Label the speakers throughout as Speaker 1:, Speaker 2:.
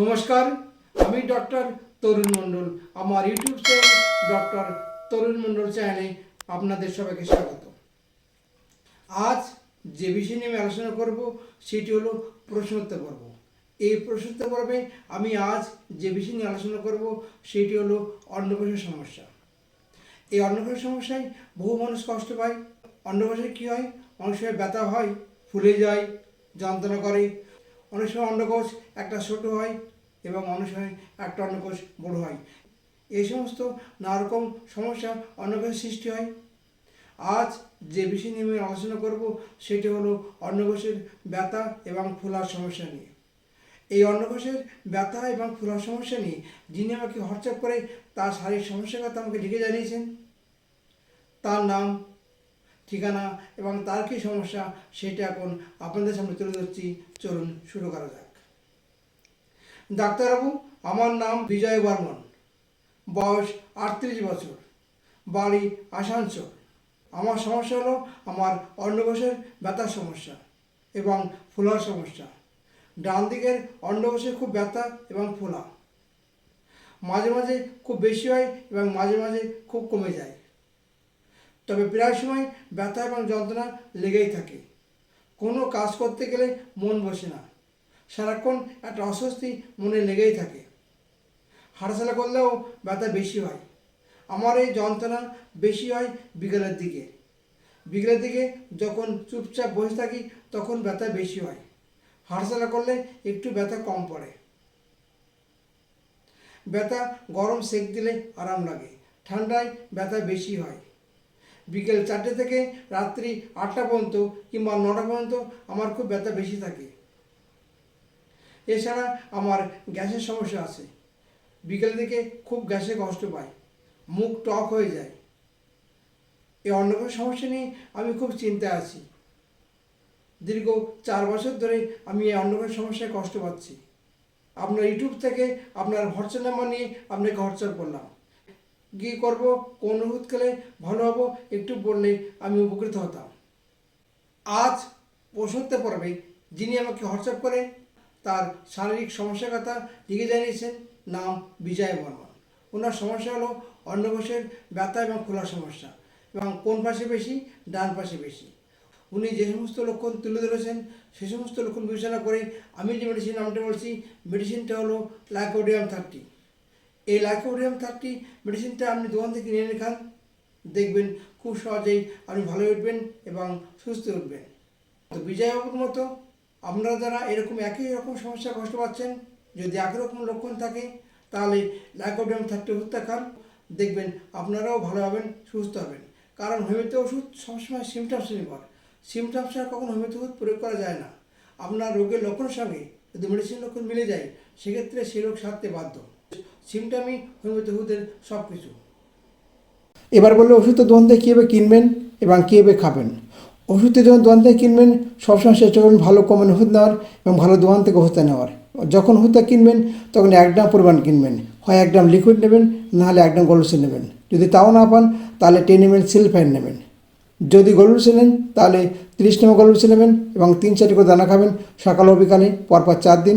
Speaker 1: নমস্কার, আমি ডক্টর তরুণ মণ্ডল। আমার YouTube channel doctor Tarun Mondal চ্যানেলে আপনাদের সবাইকে স্বাগত। আজ যে বিষয় নিয়ে আমি আলোচনা করব, সেটি হলো প্রশ্নোত্তর পর্ব। এই প্রশ্নোত্তর পর্বে আমি আজ যে বিষয় নিয়ে আলোচনা করব, সেটি হলো অন্নপ্রাশন সমস্যা। এই অন্নপ্রাশন সমস্যায় বহু মানুষ কষ্ট পায়। অন্নপ্রাশনে কী হয়? অনেক সময় ব্যথা হয়, ফুলে যায়, যন্ত্রণা করে অনেক সময় অন্নকোষ একটা ছোট হয় এবং অনেক সময় একটা অন্নকোষ বড় হয়। এই সমস্ত নানারকম সমস্যা অন্নকোষের সৃষ্টি হয়। আজ যে বিষয় নিয়ে আমি আলোচনা করব, সেটি হলো অন্নকোষের ব্যথা এবং ফোলার সমস্যা নিয়ে। এই অন্নকোষের ব্যথা এবং ফোলার সমস্যা নিয়ে যিনি আমাকে হোয়াটসঅ্যাপ করে তার শারীরিক সমস্যার কথা আমাকে লিখে জানিয়েছেন। তার নাম ঠিকানা এবং তার কী সমস্যা সেটা এখন আপনাদের সামনে তুলে ধরছি। চলুন শুরু করা যাক। ডাক্তারবাবু, আমার নাম বিজয় বর্মন। বয়স আটত্রিশ বছর। বাড়ি আসানসোল। আমার সমস্যা হলো আমার অন্নকোষের ব্যথার সমস্যা এবং ফোলার সমস্যা। ডান দিকের অন্নকোষে খুব ব্যথা এবং ফোলা। মাঝে মাঝে খুব বেশি হয় এবং মাঝে মাঝে খুব কমে যায়। তবে প্রায় সময় ব্যথা এবং যন্ত্রণা লেগেই থাকে। কোনো কাজ করতে গেলে মন বসে না। সারাক্ষণ একটা অস্বস্তি মনে লেগেই থাকে। হাঁটাচলা করলেও ব্যথা বেশি হয়। আমার এই যন্ত্রণা বেশি হয় বিকেলের দিকে। বিকেলের দিকে যখন চুপচাপ বসে থাকি, তখন ব্যথা বেশি হয়। হাঁটাচলা করলে একটু ব্যথা কম পড়ে। ব্যথা গরম সেক দিলে আরাম লাগে। ঠান্ডায় ব্যথা বেশি হয়। বিকেল চারটে থেকে রাত্রি আটটা পর্যন্ত কিংবা নটা পর্যন্ত আমার খুব ব্যথা বেশি থাকে। এছাড়া আমার গ্যাসের সমস্যা আছে। বিকেল দিকে খুব গ্যাসে কষ্ট পাই। মুখ টক হয়ে যায়। এই অন্নকোষ সমস্যা নিয়ে আমি খুব চিন্তায় আছি। দীর্ঘ চার বছর ধরে আমি এই অন্নকোষ সমস্যায় কষ্ট পাচ্ছি। আপনার ইউটিউব থেকে আপনার হোয়াটসঅ্যাপ নাম্বার নিয়ে আপনাকে হোয়াটসঅ্যাপ করলাম। কী করব, কোন খেলে ভালো হব, একটু বললে আমি উপকৃত হতাম। আজ ওষুধতে পর্বে যিনি আমাকে হোয়াটসঅ্যাপ করে তার শারীরিক সমস্যার কথা লিখে জানিয়েছেন, নাম বিজয় বর্মন। ওনার সমস্যা হলো অন্নকোষের ব্যথা এবং খোলার সমস্যা, এবং কোন পাশে বেশি, ডান পাশে বেশি। উনি যে সমস্ত লক্ষণ তুলে ধরেছেন, সে সমস্ত লক্ষণ বিবেচনা করে আমি যে মেডিসিন নামটা বলছি মেডিসিনটা হলো লাইকোডিয়াম থার্টি এই লাইকোডিয়াম থার্টি মেডিসিনটা আপনি দোকান থেকে কিনে এনে খান। দেখবেন খুব সহজেই আপনি ভালো উঠবেন এবং সুস্থ উঠবেন। তো বিজয়বাবুর মতো আপনারা যারা এরকম একই রকম সমস্যা কষ্ট পাচ্ছেন, যদি একই রকম লক্ষণ থাকে, তাহলে লাইকোডিয়াম থার্টি ওষুধটা খান। দেখবেন আপনারাও ভালো হবেন, সুস্থ হবেন। কারণ হোমিওপ্যাথি ওষুধ সবসময় সিমটমস নির্ভর সিমটমস ছাড়া কখনো হোমিওপ্যাথি ওষুধ প্রয়োগ করা যায় না। আপনার রোগের লক্ষণের সঙ্গে যদি মেডিসিন লক্ষণ মিলে যায়, সেক্ষেত্রে সেই রোগ সারতে বাধ্য। সিমটমই হোমিওপ্যাথি ওষুধের সব কিছু এবার বললে, ওষুধ থেকে কীভাবে কিনবেন এবং কীভাবে খাবেন? ওষুধের যখন দোকান থেকে কিনবেন, সবসময় চেষ্টা করবেন ভালো কমের ওষুধ নেওয়ার এবং ভালো দোকান থেকে ওষুধটা নেওয়ার। যখন ওষুধটা কিনবেন, তখন এক গ্রাম পরিমাণ কিনবেন। হয় এক গ্রাম লিকুইড নেবেন, নাহলে এক গ্রাম গলুসে নেবেন। যদি তাও না পান, তাহলে টেন এম এল সিলফাইন নেবেন। যদি গলুসে নেন, তাহলে তিরিশ নম্বর গলুসে নেবেন এবং তিন চারটি করে দানা খাবেন। সকাল ও বিকালে পরপর চার দিন।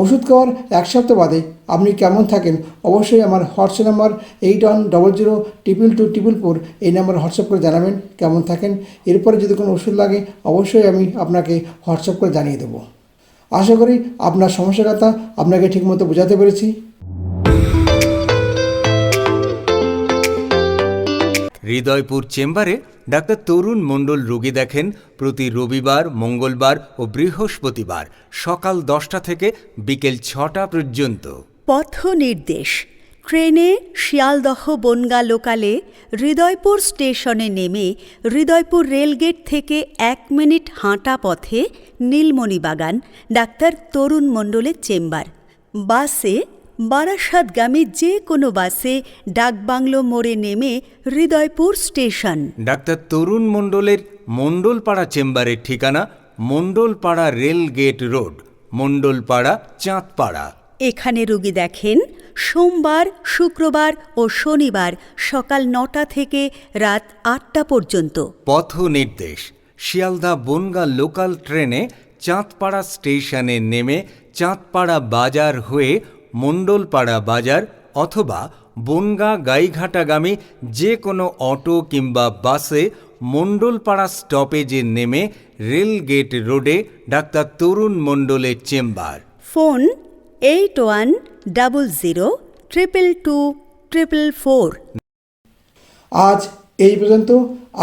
Speaker 1: ওষুধ খাওয়ার এক সপ্তাহ বাদে আপনি কেমন থাকেন, অবশ্যই আমার WhatsApp number eight one double zero triple two triple four এই নাম্বার হোয়াটসঅ্যাপ করে জানাবেন কেমন থাকেন। এরপরে যদি কোনো ওষুধ লাগে, অবশ্যই আমি আপনাকে হোয়াটসঅ্যাপ করে জানিয়ে দেবো। আশা করি আপনার সমস্যার কথা আপনাকে ঠিকমতো বোঝাতে পেরেছি।
Speaker 2: হৃদয়পুর চেম্বারে ডাক্তার তরুণ মণ্ডল রোগী দেখেন প্রতি রবিবার, মঙ্গলবার ও বৃহস্পতিবার সকাল দশটা থেকে বিকেল ছটা পর্যন্ত।
Speaker 3: পথ নির্দেশ ট্রেনে শিয়ালদহ বনগা লোকালে হৃদয়পুর স্টেশনে নেমে হৃদয়পুর রেলগেট থেকে এক মিনিট হাঁটা পথে নীলমণিবাগান, ডাক্তার তরুণ মণ্ডলের চেম্বার। বাসে বারাসাতগামী যে কোনো বাসে ডাকবাংলো মোড়ে নেমে হৃদয়পুর স্টেশন।
Speaker 2: ডাক্তার তরুণ মণ্ডলের মণ্ডলপাড়া চেম্বারের ঠিকানা Mondalpara rail gate road Mondalpara Chandpara.
Speaker 3: এখানে রুগী দেখেন সোমবার শুক্রবার ও শনিবার সকাল নটা থেকে রাত আটটা পর্যন্ত।
Speaker 2: পথ নির্দেশ শিয়ালদা বনগা লোকাল ট্রেনে চাঁদপাড়া স্টেশনে নেমে চাঁদপাড়া বাজার হয়ে মণ্ডলপাড়া বাজার অথবা বনগা গাইঘাটাগামী যে কোনো অটো কিংবা বাসে মণ্ডলপাড়া স্টপেজে নেমে রেলগেট রোডে ডাক্তার তরুণ মণ্ডলের chamber.
Speaker 3: Phone eight one double zero triple two triple four.
Speaker 1: আজ এই পর্যন্ত।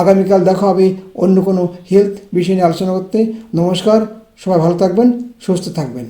Speaker 1: আগামীকাল দেখা হবে অন্য কোনো হেলথ বিষয় নিয়ে আলোচনা করতে। নমস্কার সবাই ভালো থাকবেন সুস্থ থাকবেন।